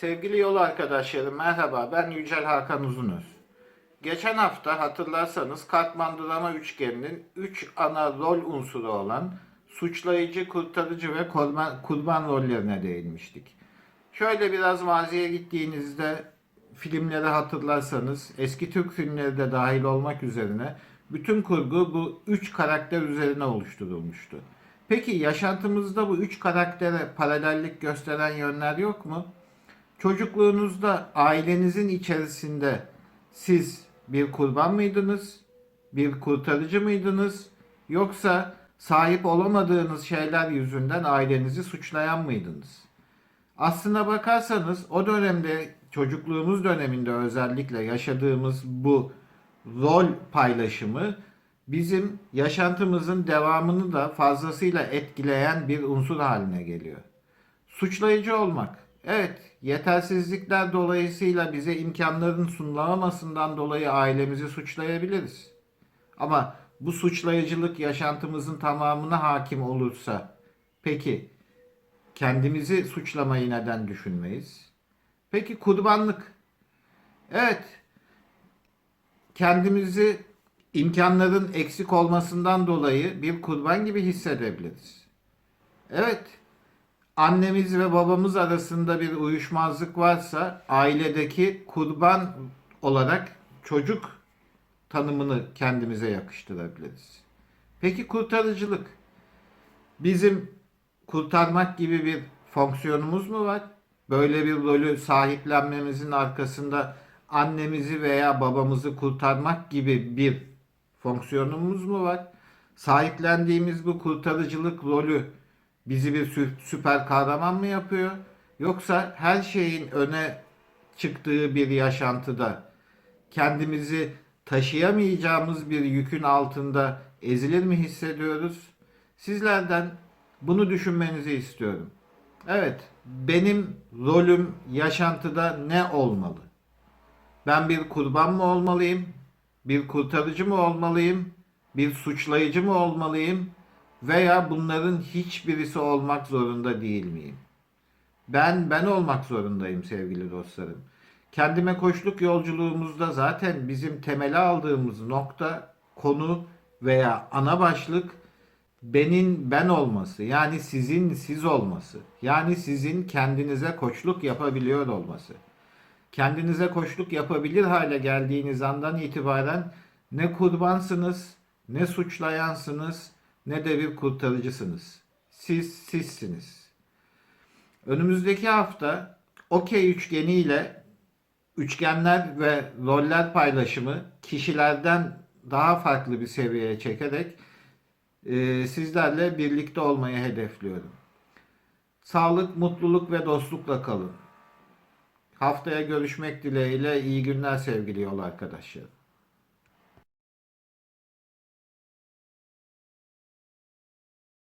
Sevgili yol arkadaşlarım merhaba ben Yücel Hakan Uzunöz. Geçen hafta hatırlarsanız Katmandu Rama üçgeninin 3 ana rol unsuru olan suçlayıcı, kurtarıcı ve kurban, kurban rollerine değinmiştik. Şöyle biraz maziye gittiğinizde filmleri hatırlarsanız eski Türk filmleri de dahil olmak üzerine bütün kurgu bu üç karakter üzerine oluşturulmuştu. Peki yaşantımızda bu üç karaktere paralellik gösteren yönler yok mu? Çocukluğunuzda ailenizin içerisinde siz bir kurban mıydınız? Bir kurtarıcı mıydınız? Yoksa sahip olamadığınız şeyler yüzünden ailenizi suçlayan mıydınız? Aslına bakarsanız o dönemde çocukluğumuz döneminde özellikle yaşadığımız bu rol paylaşımı bizim yaşantımızın devamını da fazlasıyla etkileyen bir unsur haline geliyor. Suçlayıcı olmak. Evet, yetersizlikler dolayısıyla bize imkanların sunulamamasından dolayı ailemizi suçlayabiliriz. Ama bu suçlayıcılık yaşantımızın tamamına hakim olursa peki kendimizi suçlamayı neden düşünmeyiz? Peki kurbanlık. Evet, kendimizi imkanların eksik olmasından dolayı bir kurban gibi hissedebiliriz. Evet, annemiz ve babamız arasında bir uyuşmazlık varsa ailedeki kurban olarak çocuk tanımını kendimize yakıştırabiliriz. Peki kurtarıcılık. Bizim kurtarmak gibi bir fonksiyonumuz mu var? Böyle bir rolü sahiplenmemizin arkasında annemizi veya babamızı kurtarmak gibi bir fonksiyonumuz mu var? Sahiplendiğimiz bu kurtarıcılık rolü bizi bir sü- süper kahraman mı yapıyor? Yoksa her şeyin öne çıktığı bir yaşantıda kendimizi taşıyamayacağımız bir yükün altında ezilir mi hissediyoruz? Sizlerden bunu düşünmenizi istiyorum. Evet, benim rolüm yaşantıda ne olmalı? Ben bir kurban mı olmalıyım? Bir kurtarıcı mı olmalıyım? Bir suçlayıcı mı olmalıyım? Veya bunların hiçbirisi olmak zorunda değil miyim? Ben ben olmak zorundayım sevgili dostlarım. Kendime koşluk yolculuğumuzda zaten bizim temele aldığımız nokta, konu veya ana başlık benim ben olması. Yani sizin siz olması. Yani sizin kendinize koçluk yapabiliyor olması. Kendinize koçluk yapabilir hale geldiğiniz andan itibaren ne kurbansınız, ne suçlayansınız, ne de bir kurtarıcısınız. Siz sizsiniz. Önümüzdeki hafta okey üçgeniyle üçgenler ve roller paylaşımı kişilerden daha farklı bir seviyeye çekerek e, sizlerle birlikte olmayı hedefliyorum. Sağlık, mutluluk ve dostlukla kalın. Haftaya görüşmek dileğiyle iyi günler sevgili yol arkadaşlarım.